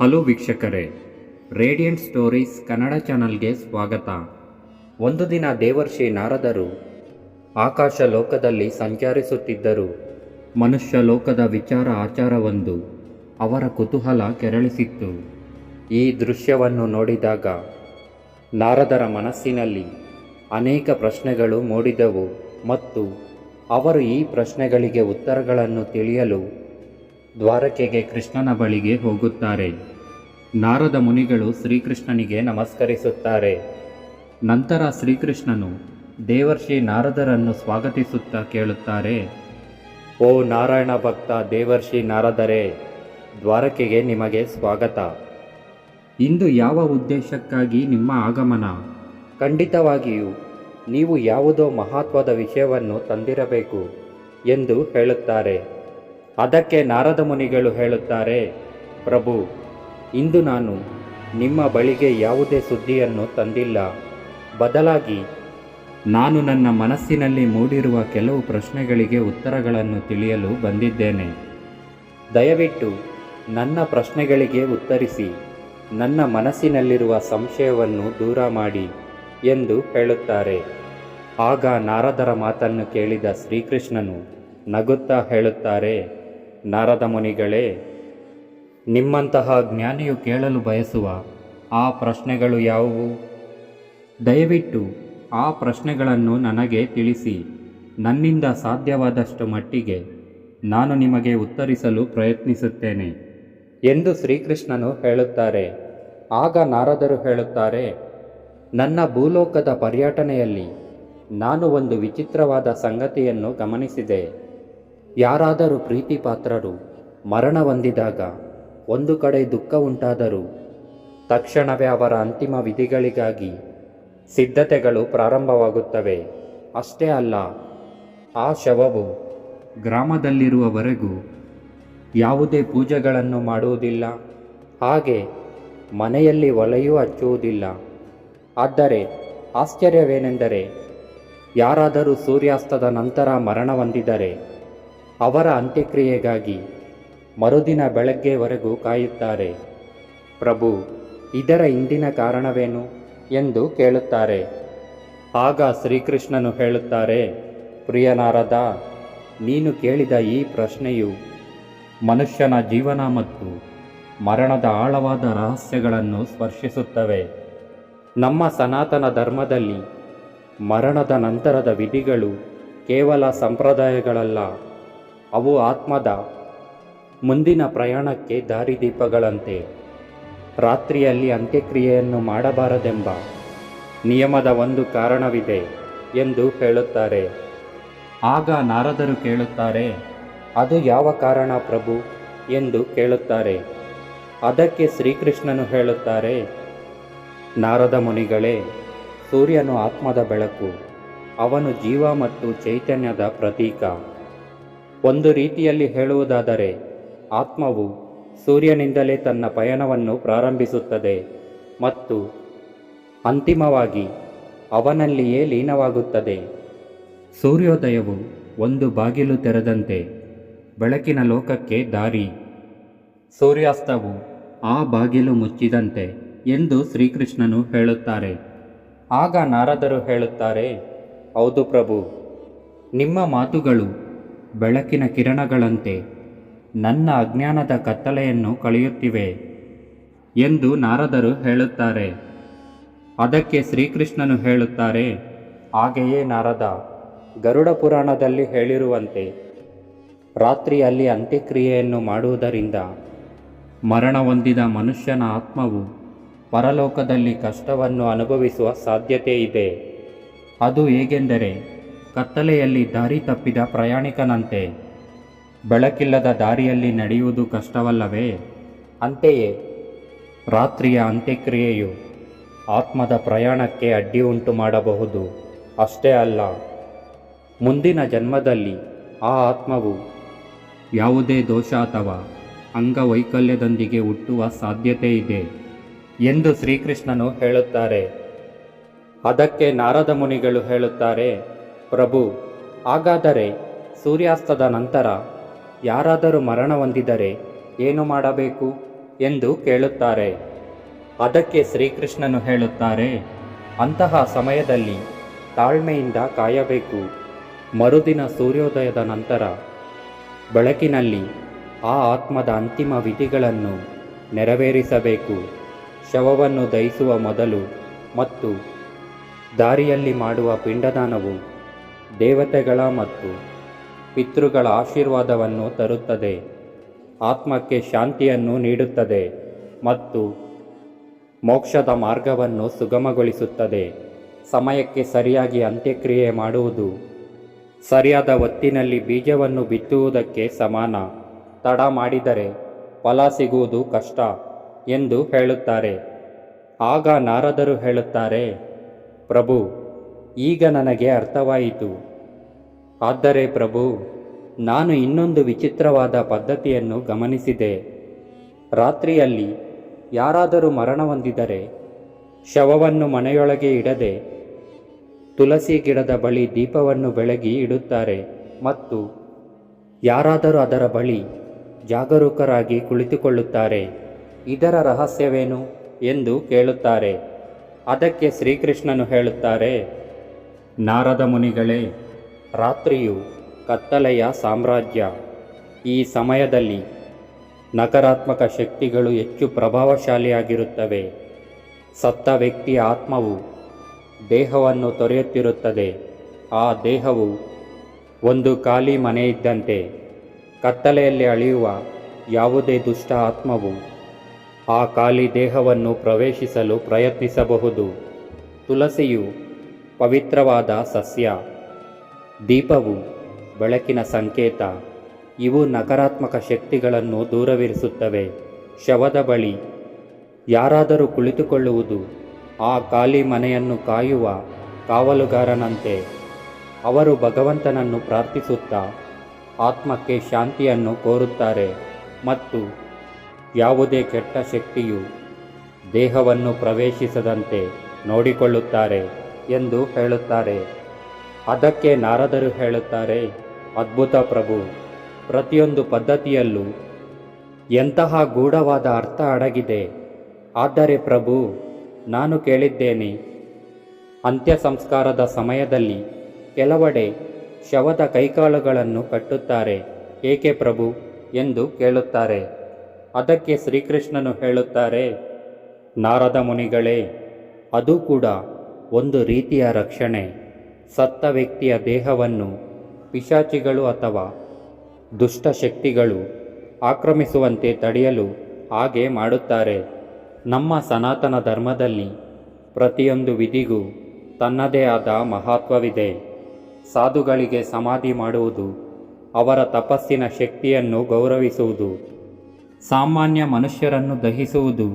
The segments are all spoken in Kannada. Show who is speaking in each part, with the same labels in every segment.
Speaker 1: ಹಲೋ ವೀಕ್ಷಕರೇ, ರೇಡಿಯಂಟ್ ಸ್ಟೋರೀಸ್ ಕನ್ನಡ ಚಾನಲ್ಗೆ ಸ್ವಾಗತ. ಒಂದು ದಿನ ದೇವರ್ಷಿ ನಾರದರು ಆಕಾಶ ಲೋಕದಲ್ಲಿ ಸಂಚರಿಸುತ್ತಿದ್ದರು. ಮನುಷ್ಯ ಲೋಕದ ವಿಚಾರ ಆಚಾರವೊಂದು ಅವರ ಕುತೂಹಲ ಕೆರಳಿಸಿತ್ತು. ಈ ದೃಶ್ಯವನ್ನು ನೋಡಿದಾಗ ನಾರದರ ಮನಸ್ಸಿನಲ್ಲಿ ಅನೇಕ ಪ್ರಶ್ನೆಗಳು ಮೂಡಿದವು ಮತ್ತು ಅವರು ಈ ಪ್ರಶ್ನೆಗಳಿಗೆ ಉತ್ತರಗಳನ್ನು ತಿಳಿಯಲು ದ್ವಾರಕೆಗೆ ಕೃಷ್ಣನ ಬಳಿಗೆ ಹೋಗುತ್ತಾರೆ. ನಾರದ ಮುನಿಗಳು ಶ್ರೀಕೃಷ್ಣನಿಗೆ ನಮಸ್ಕರಿಸುತ್ತಾರೆ. ನಂತರ ಶ್ರೀಕೃಷ್ಣನು, ದೇವರ್ಷಿ ನಾರದರನ್ನು ಸ್ವಾಗತಿಸುತ್ತಾ ಕೇಳುತ್ತಾರೆ. ಓ ನಾರಾಯಣ ಭಕ್ತ, ದೇವರ್ಷಿ ನಾರದರೇ, ದ್ವಾರಕೆಗೆ ನಿಮಗೆ ಸ್ವಾಗತ. ಇಂದು ಯಾವ ಉದ್ದೇಶಕ್ಕಾಗಿ ನಿಮ್ಮ ಆಗಮನ? ಖಂಡಿತವಾಗಿಯೂ, ನೀವು ಯಾವುದೋ ಮಹತ್ವದ ವಿಷಯವನ್ನು ತಂದಿರಬೇಕು ಎಂದು ಹೇಳುತ್ತಾರೆ. ಅದಕ್ಕೆ ನಾರದ ಮುನಿಗಳು ಹೇಳುತ್ತಾರೆ, ಪ್ರಭು, ಇಂದು ನಾನು ನಿಮ್ಮ ಬಳಿಗೆ ಯಾವುದೇ ಸುದ್ದಿಯನ್ನು ತಂದಿಲ್ಲ. ಬದಲಾಗಿ ನಾನು ನನ್ನ ಮನಸ್ಸಿನಲ್ಲಿ ಮೂಡಿರುವ ಕೆಲವು ಪ್ರಶ್ನೆಗಳಿಗೆ ಉತ್ತರಗಳನ್ನು ತಿಳಿಯಲು ಬಂದಿದ್ದೇನೆ. ದಯವಿಟ್ಟು ನನ್ನ ಪ್ರಶ್ನೆಗಳಿಗೆ ಉತ್ತರಿಸಿ, ನನ್ನ ಮನಸ್ಸಿನಲ್ಲಿರುವ ಸಂಶಯವನ್ನು ದೂರ ಮಾಡಿ ಎಂದು ಹೇಳುತ್ತಾರೆ. ಆಗ ನಾರದರ ಮಾತನ್ನು ಕೇಳಿದ ಶ್ರೀಕೃಷ್ಣನು ನಗುತ್ತಾ ಹೇಳುತ್ತಾರೆ ನಾರದ ಮುನಿಗಳೇ, ನಿಮ್ಮಂತಹ ಜ್ಞಾನಿಯು ಕೇಳಲು ಬಯಸುವ ಆ ಪ್ರಶ್ನೆಗಳು ಯಾವುವು? ದಯವಿಟ್ಟು ಆ ಪ್ರಶ್ನೆಗಳನ್ನು ನನಗೆ ತಿಳಿಸಿ, ನನ್ನಿಂದ ಸಾಧ್ಯವಾದಷ್ಟು ಮಟ್ಟಿಗೆ ನಾನು ನಿಮಗೆ ಉತ್ತರಿಸಲು ಪ್ರಯತ್ನಿಸುತ್ತೇನೆ ಎಂದು ಶ್ರೀಕೃಷ್ಣನು ಹೇಳುತ್ತಾರೆ. ಆಗ ನಾರದರು ಹೇಳುತ್ತಾರೆ, ನನ್ನ ಭೂಲೋಕದ ಪರ್ಯಟನೆಯಲ್ಲಿ ನಾನು ಒಂದು ವಿಚಿತ್ರವಾದ ಸಂಗತಿಯನ್ನು ಗಮನಿಸಿದೆ. ಯಾರಾದರೂ ಪ್ರೀತಿಪಾತ್ರರು ಮರಣ ಹೊಂದಿದಾಗ ಒಂದು ಕಡೆ ದುಃಖ ಉಂಟಾದರೂ ತಕ್ಷಣವೇ ಅವರ ಅಂತಿಮ ವಿಧಿಗಳಿಗಾಗಿ ಸಿದ್ಧತೆಗಳು ಪ್ರಾರಂಭವಾಗುತ್ತವೆ. ಅಷ್ಟೇ ಅಲ್ಲ, ಆ ಶವವು ಗ್ರಾಮದಲ್ಲಿರುವವರೆಗೂ ಯಾವುದೇ ಪೂಜೆಗಳನ್ನು ಮಾಡುವುದಿಲ್ಲ, ಹಾಗೆ ಮನೆಯಲ್ಲಿ ಒಲೆಯೂ ಹಚ್ಚುವುದಿಲ್ಲ. ಆದರೆ ಆಶ್ಚರ್ಯವೇನೆಂದರೆ, ಯಾರಾದರೂ ಸೂರ್ಯಾಸ್ತದ ನಂತರ ಮರಣ ಹೊಂದಿದರೆ ಅವರ ಅಂತ್ಯಕ್ರಿಯೆಗಾಗಿ ಮರುದಿನ ಬೆಳಗ್ಗೆವರೆಗೂ ಕಾಯುತ್ತಾರೆ. ಪ್ರಭು, ಇದರ ಹಿಂದಿನ ಕಾರಣವೇನು? ಎಂದು ಕೇಳುತ್ತಾರೆ. ಆಗ ಶ್ರೀಕೃಷ್ಣನು ಹೇಳುತ್ತಾರೆ, ಪ್ರಿಯನಾರದ, ನೀನು ಕೇಳಿದ ಈ ಪ್ರಶ್ನೆಯು ಮನುಷ್ಯನ ಜೀವನ ಮತ್ತು ಮರಣದ ಆಳವಾದ ರಹಸ್ಯಗಳನ್ನು ಸ್ಪರ್ಶಿಸುತ್ತವೆ. ನಮ್ಮ ಸನಾತನ ಧರ್ಮದಲ್ಲಿ ಮರಣದ ನಂತರದ ವಿಧಿಗಳು ಕೇವಲ ಸಂಪ್ರದಾಯಗಳಲ್ಲ. ಅವು ಆತ್ಮದ ಮುಂದಿನ ಪ್ರಯಾಣಕ್ಕೆ ದಾರಿದೀಪಗಳಂತೆ. ರಾತ್ರಿಯಲ್ಲಿ ಅಂತ್ಯಕ್ರಿಯೆಯನ್ನು ಮಾಡಬಾರದೆಂಬ ನಿಯಮದ ಒಂದು ಕಾರಣವಿದೆ ಎಂದು ಹೇಳುತ್ತಾರೆ. ಆಗ ನಾರದರು ಕೇಳುತ್ತಾರೆ, ಅದು ಯಾವ ಕಾರಣ ಪ್ರಭು? ಎಂದು ಕೇಳುತ್ತಾರೆ. ಅದಕ್ಕೆ ಶ್ರೀಕೃಷ್ಣನು ಹೇಳುತ್ತಾರೆ, ನಾರದ ಮುನಿಗಳೇ, ಸೂರ್ಯನು ಆತ್ಮದ ಬೆಳಕು, ಅವನು ಜೀವ ಮತ್ತು ಚೈತನ್ಯದ ಪ್ರತೀಕ. ಒಂದು ರೀತಿಯಲ್ಲಿ ಹೇಳುವುದಾದರೆ, ಆತ್ಮವು ಸೂರ್ಯನಿಂದಲೇ ತನ್ನ ಪಯಣವನ್ನು ಪ್ರಾರಂಭಿಸುತ್ತದೆ ಮತ್ತು ಅಂತಿಮವಾಗಿ ಅವನಲ್ಲಿಯೇ ಲೀನವಾಗುತ್ತದೆ. ಸೂರ್ಯೋದಯವು ಒಂದು ಬಾಗಿಲು ತೆರೆದಂತೆ ಬೆಳಕಿನ ಲೋಕಕ್ಕೆ ದಾರಿ. ಸೂರ್ಯಾಸ್ತವು ಆ ಬಾಗಿಲು ಮುಚ್ಚಿದಂತೆ ಎಂದು ಶ್ರೀಕೃಷ್ಣನು ಹೇಳುತ್ತಾರೆ. ಆಗ ನಾರದರು ಹೇಳುತ್ತಾರೆ, ಹೌದು ಪ್ರಭು, ನಿಮ್ಮ ಮಾತುಗಳು ಬೆಳಕಿನ ಕಿರಣಗಳಂತೆ ನನ್ನ ಅಜ್ಞಾನದ ಕತ್ತಲೆಯನ್ನು ಕಳೆಯುತ್ತಿವೆ ಎಂದು ನಾರದರು ಹೇಳುತ್ತಾರೆ. ಅದಕ್ಕೆ ಶ್ರೀಕೃಷ್ಣನು ಹೇಳುತ್ತಾರೆ, ಹಾಗೆಯೇ ನಾರದ, ಗರುಡ ಪುರಾಣದಲ್ಲಿ ಹೇಳಿರುವಂತೆ, ರಾತ್ರಿಯಲ್ಲಿ ಅಂತ್ಯಕ್ರಿಯೆಯನ್ನು ಮಾಡುವುದರಿಂದ ಮರಣ ಹೊಂದಿದ ಮನುಷ್ಯನ ಆತ್ಮವು ಪರಲೋಕದಲ್ಲಿ ಕಷ್ಟವನ್ನು ಅನುಭವಿಸುವ ಸಾಧ್ಯತೆ ಇದೆ. ಅದು ಹೇಗೆಂದರೆ ಕತ್ತಲೆಯಲ್ಲಿ ದಾರಿ ತಪ್ಪಿದ ಪ್ರಯಾಣಿಕನಂತೆ. ಬೆಳಕಿಲ್ಲದ ದಾರಿಯಲ್ಲಿ ನಡೆಯುವುದು ಕಷ್ಟವಲ್ಲವೇ? ಅಂತೆಯೇ, ರಾತ್ರಿಯ ಅಂತ್ಯಕ್ರಿಯೆಯು ಆತ್ಮದ ಪ್ರಯಾಣಕ್ಕೆ ಅಡ್ಡಿ ಉಂಟು ಮಾಡಬಹುದು. ಅಷ್ಟೇ ಅಲ್ಲ, ಮುಂದಿನ ಜನ್ಮದಲ್ಲಿ ಆ ಆತ್ಮವು ಯಾವುದೇ ದೋಷ ಅಥವಾ ಅಂಗವೈಕಲ್ಯದೊಂದಿಗೆ ಹುಟ್ಟುವ ಸಾಧ್ಯತೆ ಇದೆ ಎಂದು ಶ್ರೀಕೃಷ್ಣನು ಹೇಳುತ್ತಾರೆ. ಅದಕ್ಕೆ ನಾರದ ಮುನಿಗಳು ಹೇಳುತ್ತಾರೆ ಪ್ರಭು, ಹಾಗಾದರೆ ಸೂರ್ಯಾಸ್ತದ ನಂತರ ಯಾರಾದರೂ ಮರಣ ಹೊಂದಿದರೆ ಏನು ಮಾಡಬೇಕು? ಎಂದು ಕೇಳುತ್ತಾರೆ. ಅದಕ್ಕೆ ಶ್ರೀಕೃಷ್ಣನು ಹೇಳುತ್ತಾರೆ, ಅಂತಹ ಸಮಯದಲ್ಲಿ ತಾಳ್ಮೆಯಿಂದ ಕಾಯಬೇಕು. ಮರುದಿನ ಸೂರ್ಯೋದಯದ ನಂತರ ಬೆಳಕಿನಲ್ಲಿ ಆ ಆತ್ಮದ ಅಂತಿಮ ವಿಧಿಗಳನ್ನು ನೆರವೇರಿಸಬೇಕು. ಶವವನ್ನು ದಹಿಸುವ ಮೊದಲು ಮತ್ತು ದಾರಿಯಲ್ಲಿ ಮಾಡುವ ಪಿಂಡದಾನವು ದೇವತೆಗಳ ಮತ್ತು ಪಿತೃಗಳ ಆಶೀರ್ವಾದವನ್ನು ತರುತ್ತದೆ. ಆತ್ಮಕ್ಕೆ ಶಾಂತಿಯನ್ನು ನೀಡುತ್ತದೆ ಮತ್ತು ಮೋಕ್ಷದ ಮಾರ್ಗವನ್ನು ಸುಗಮಗೊಳಿಸುತ್ತದೆ. ಸಮಯಕ್ಕೆ ಸರಿಯಾಗಿ ಅಂತ್ಯಕ್ರಿಯೆ ಮಾಡುವುದು. ಸರಿಯಾದ ಹೊತ್ತಿನಲ್ಲಿ ಬೀಜವನ್ನು ಬಿತ್ತುವುದಕ್ಕೆ ಸಮಾನ. ತಡ ಮಾಡಿದರೆ ಫಲ ಸಿಗುವುದು ಕಷ್ಟ ಎಂದು ಹೇಳುತ್ತಾರೆ. ಆಗ ನಾರದರು ಹೇಳುತ್ತಾರೆ, ಪ್ರಭು ಈಗ ನನಗೆ ಅರ್ಥವಾಯಿತು. ಆದರೆ ಪ್ರಭು, ನಾನು ಇನ್ನೊಂದು ವಿಚಿತ್ರವಾದ ಪದ್ಧತಿಯನ್ನು ಗಮನಿಸಿದೆ. ರಾತ್ರಿಯಲ್ಲಿ ಯಾರಾದರೂ ಮರಣ ಹೊಂದಿದರೆ, ಶವವನ್ನು ಮನೆಯೊಳಗೆ ಇಡದೆ ತುಳಸಿ ಗಿಡದ ಬಳಿ ದೀಪವನ್ನು ಬೆಳಗಿ ಇಡುತ್ತಾರೆ ಮತ್ತು ಯಾರಾದರೂ ಅದರ ಬಳಿ ಜಾಗರೂಕರಾಗಿ ಕುಳಿತುಕೊಳ್ಳುತ್ತಾರೆ. ಇದರ ರಹಸ್ಯವೇನು? ಎಂದು ಕೇಳುತ್ತಾರೆ. ಅದಕ್ಕೆ ಶ್ರೀಕೃಷ್ಣನು ಹೇಳುತ್ತಾರೆ ನಾರದ ಮುನಿಗಳೇ, ರಾತ್ರಿಯು ಕತ್ತಲೆಯ ಸಾಮ್ರಾಜ್ಯ. ಈ ಸಮಯದಲ್ಲಿ ನಕಾರಾತ್ಮಕ ಶಕ್ತಿಗಳು ಹೆಚ್ಚು ಪ್ರಭಾವಶಾಲಿಯಾಗಿರುತ್ತವೆ. ಸತ್ತ ವ್ಯಕ್ತಿಯ ಆತ್ಮವು ದೇಹವನ್ನು ತೊರೆಯುತ್ತಿರುತ್ತದೆ. ಆ ದೇಹವು ಒಂದು ಖಾಲಿ ಮನೆ ಇದ್ದಂತೆ ಕತ್ತಲೆಯಲ್ಲಿ ಅಳೆಯುವ ಯಾವುದೇ ದುಷ್ಟ ಆತ್ಮವು ಆ ಖಾಲಿ ದೇಹವನ್ನು ಪ್ರವೇಶಿಸಲು ಪ್ರಯತ್ನಿಸಬಹುದು. ತುಳಸಿಯು ಪವಿತ್ರವಾದ ಸಸ್ಯ. ದೀಪವು, ಬೆಳಕಿನ ಸಂಕೇತ, ಇವು ನಕಾರಾತ್ಮಕ ಶಕ್ತಿಗಳನ್ನು ದೂರವಿರಿಸುತ್ತವೆ. ಶವದ ಬಳಿ ಯಾರಾದರೂ ಕುಳಿತುಕೊಳ್ಳುವುದು, ಆ ಖಾಲಿ ಮನೆಯನ್ನು ಕಾಯುವ ಕಾವಲುಗಾರನಂತೆ ಅವರು ಭಗವಂತನನ್ನು ಪ್ರಾರ್ಥಿಸುತ್ತಾ ಆತ್ಮಕ್ಕೆ ಶಾಂತಿಯನ್ನು ಕೋರುತ್ತಾರೆ ಮತ್ತು ಯಾವುದೇ ಕೆಟ್ಟ ಶಕ್ತಿಯು ದೇಹವನ್ನು ಪ್ರವೇಶಿಸದಂತೆ ನೋಡಿಕೊಳ್ಳುತ್ತಾರೆ. ಎಂದು ಹೇಳುತ್ತಾರೆ. ಅದಕ್ಕೆ ನಾರದರು ಹೇಳುತ್ತಾರೆ, ಅದ್ಭುತ ಪ್ರಭು, ಪ್ರತಿಯೊಂದು ಪದ್ಧತಿಯಲ್ಲೂ ಎಂತಹ ಗೂಢವಾದ ಅರ್ಥ ಅಡಗಿದೆ. ಆದರೆ ಪ್ರಭು, ನಾನು ಕೇಳಿದ್ದೇನೆ ಅಂತ್ಯ ಸಂಸ್ಕಾರದ ಸಮಯದಲ್ಲಿ ಕೆಲವೆಡೆ ಶವದ ಕೈಕಾಲುಗಳನ್ನು ಕಟ್ಟುತ್ತಾರೆ. ಏಕೆ ಪ್ರಭು? ಎಂದು ಕೇಳುತ್ತಾರೆ. ಅದಕ್ಕೆ ಶ್ರೀಕೃಷ್ಣನು ಹೇಳುತ್ತಾರೆ, ನಾರದ ಮುನಿಗಳೇ, ಅದು ಕೂಡ ಒಂದು ರೀತಿಯ ರಕ್ಷಣೆ, ಸತ್ತ ವ್ಯಕ್ತಿಯ ದೇಹವನ್ನು ಪಿಶಾಚಿಗಳು ಅಥವಾ ದುಷ್ಟ ಶಕ್ತಿಗಳು ಆಕ್ರಮಿಸುವಂತೆ ತಡೆಯಲು ಹಾಗೆ ಮಾಡುತ್ತಾರೆ. ನಮ್ಮ ಸನಾತನ ಧರ್ಮದಲ್ಲಿ ಪ್ರತಿಯೊಂದು ವಿಧಿಗೂ ತನ್ನದೇ ಆದ ಮಹತ್ವವಿದೆ. ಸಾಧುಗಳಿಗೆ ಸಮಾಧಿ ಮಾಡುವುದು, ಅವರ ತಪಸ್ಸಿನ ಶಕ್ತಿಯನ್ನು ಗೌರವಿಸುವುದು, ಸಾಮಾನ್ಯ ಮನುಷ್ಯರನ್ನು ದಹಿಸುವುದು,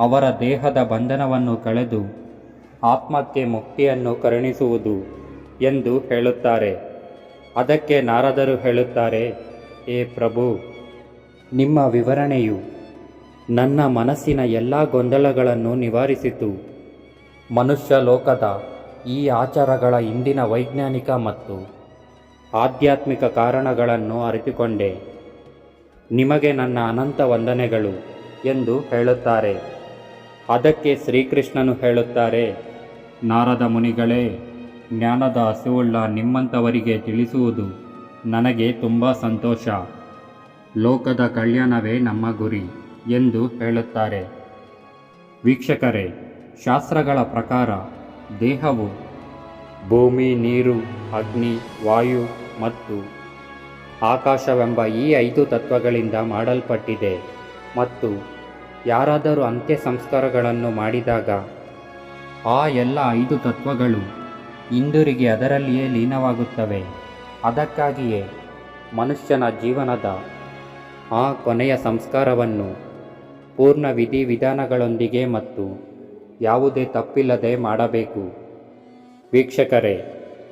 Speaker 1: ಅವರ ದೇಹದ ಬಂಧನವನ್ನು ಕಳೆದು ಆತ್ಮಕ್ಕೆ ಮುಕ್ತಿಯನ್ನು ಕರುಣಿಸುವುದು ಎಂದು ಹೇಳುತ್ತಾರೆ. ಅದಕ್ಕೆ ನಾರದರು ಹೇಳುತ್ತಾರೆ, ಏ ಪ್ರಭು, ನಿಮ್ಮ ವಿವರಣೆಯು ನನ್ನ ಮನಸ್ಸಿನ ಎಲ್ಲ ಗೊಂದಲಗಳನ್ನು ನಿವಾರಿಸಿತು. ಮನುಷ್ಯ ಲೋಕದ ಈ ಆಚಾರಗಳ ಇಂದಿನ ವೈಜ್ಞಾನಿಕ ಮತ್ತು ಆಧ್ಯಾತ್ಮಿಕ ಕಾರಣಗಳನ್ನು ಅರಿತುಕೊಂಡೆ. ನಿಮಗೆ ನನ್ನ ಅನಂತ ವಂದನೆಗಳು ಎಂದು ಹೇಳುತ್ತಾರೆ. ಅದಕ್ಕೆ ಶ್ರೀಕೃಷ್ಣನು ಹೇಳುತ್ತಾರೆ ನಾರದ ಮುನಿಗಳೇ, ಜ್ಞಾನದ ಹಸಿವುಳ್ಳ ನಿಮ್ಮಂಥವರಿಗೆ ತಿಳಿಸುವುದು ನನಗೆ ತುಂಬ ಸಂತೋಷ. ಲೋಕದ ಕಲ್ಯಾಣವೇ ನಮ್ಮ ಗುರಿ ಎಂದು ಹೇಳುತ್ತಾರೆ. ವೀಕ್ಷಕರೇ, ಶಾಸ್ತ್ರಗಳ ಪ್ರಕಾರ ದೇಹವು ಭೂಮಿ, ನೀರು, ಅಗ್ನಿ, ವಾಯು ಮತ್ತು ಆಕಾಶವೆಂಬ ಈ ಐದು ತತ್ವಗಳಿಂದ ಮಾಡಲ್ಪಟ್ಟಿದೆ ಮತ್ತು ಯಾರಾದರೂ ಅಂತ್ಯ ಸಂಸ್ಕಾರಗಳನ್ನು ಮಾಡಿದಾಗ ಆ ಎಲ್ಲ ಐದು ತತ್ವಗಳು ಇಂದುರಿಗೆ ಅದರಲ್ಲಿಯೇ ಲೀನವಾಗುತ್ತವೆ. ಅದಕ್ಕಾಗಿಯೇ ಮನುಷ್ಯನ ಜೀವನದ ಆ ಕೊನೆಯ ಸಂಸ್ಕಾರವನ್ನು ಪೂರ್ಣ ವಿಧಿವಿಧಾನಗಳೊಂದಿಗೆ ಮತ್ತು ಯಾವುದೇ ತಪ್ಪಿಲ್ಲದೆ ಮಾಡಬೇಕು. ವೀಕ್ಷಕರೇ,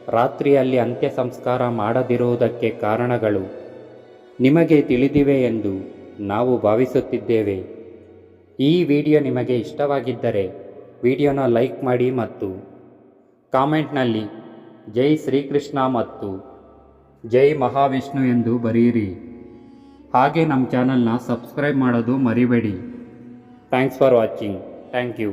Speaker 1: ರಾತ್ರಿಯಲ್ಲಿ ಅಂತ್ಯ ಸಂಸ್ಕಾರ ಮಾಡದಿರುವುದಕ್ಕೆ ಕಾರಣಗಳು ನಿಮಗೆ ತಿಳಿದಿವೆ ಎಂದು ನಾವು ಭಾವಿಸುತ್ತಿದ್ದೇವೆ. ಈ ವಿಡಿಯೋ ನಿಮಗೆ ಇಷ್ಟವಾಗಿದ್ದರೆ ವಿಡಿಯೋನ ಲೈಕ್ ಮಾಡಿ ಮತ್ತು ಕಾಮೆಂಟ್ನಲ್ಲಿ ಜೈ ಶ್ರೀಕೃಷ್ಣ ಮತ್ತು ಜೈ ಮಹಾವಿಷ್ಣು ಎಂದು ಬರೆಯಿರಿ. ಹಾಗೆ ನಮ್ಮ ಚಾನಲ್ನ ಸಬ್ಸ್ಕ್ರೈಬ್ ಮಾಡೋದು ಮರಿಬೇಡಿ. Thanks for watching. Thank you.